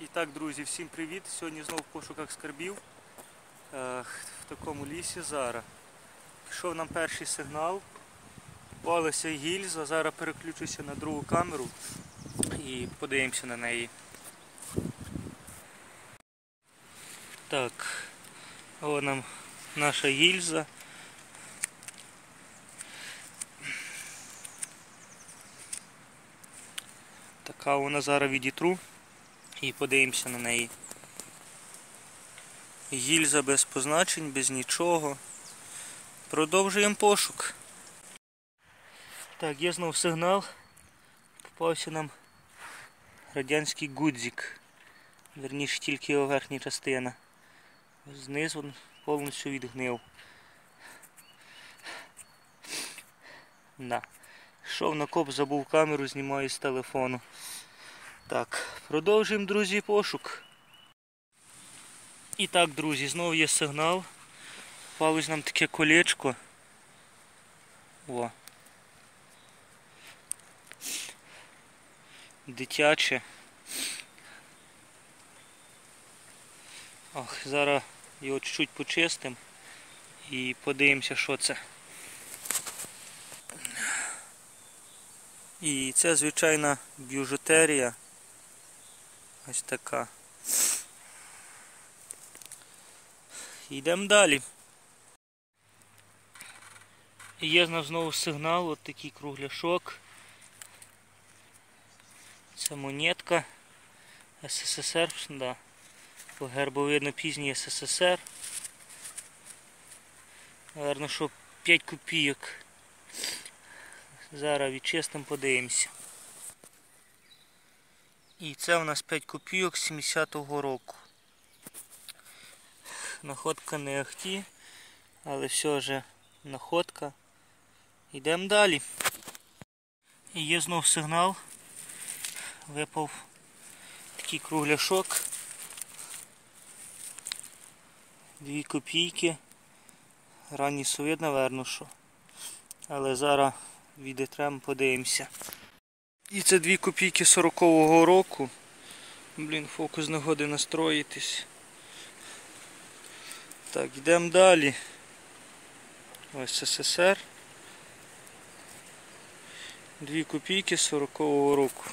І так, друзі, всім привіт! Сьогодні знову в пошуках скарбів е, в такому лісі зараз. Пішов нам перший сигнал, попалася гільза, зараз переключуся на другу камеру і подивимося на неї. Так, ось нам наша гільза. Така вона зараз відітру і подивимося на неї. Гільза без позначень, без нічого. Продовжуємо пошук. Так, є знов сигнал. Попався нам радянський гудзик. Верніше тільки його верхня частина. Знизу він повністю відгнив. Да. Йшов на коп, забув камеру, знімаю з телефону. Так, продовжуємо, друзі, пошук. І так, друзі, знову є сигнал. Палось нам таке колечко. О. Дитяче. Ох, зараз його чуть-чуть почистимо і подивимося, що це. І це звичайна бюжутерія. Ось така. Йдемо далі. Є в нас знову сигнал, от такий кругляшок. Це монетка СССР, да. По гербу видно пізній СССР. Наверно, що 5 копійок. Зараз відчистимо, подивимося. І це у нас 5 копійок 70-го року. Находка не ахті, але все ж находка. Йдемо далі. І є знов сигнал. Випав такий кругляшок. Дві копійки. Ранній совет, напевно, що. Але зараз відітремо, подивимося. І це 2 копійки 40-го року. Блін, фокус нагоди настроїтись. Так, йдемо далі. Ось СССР. 2 копійки 40-го року.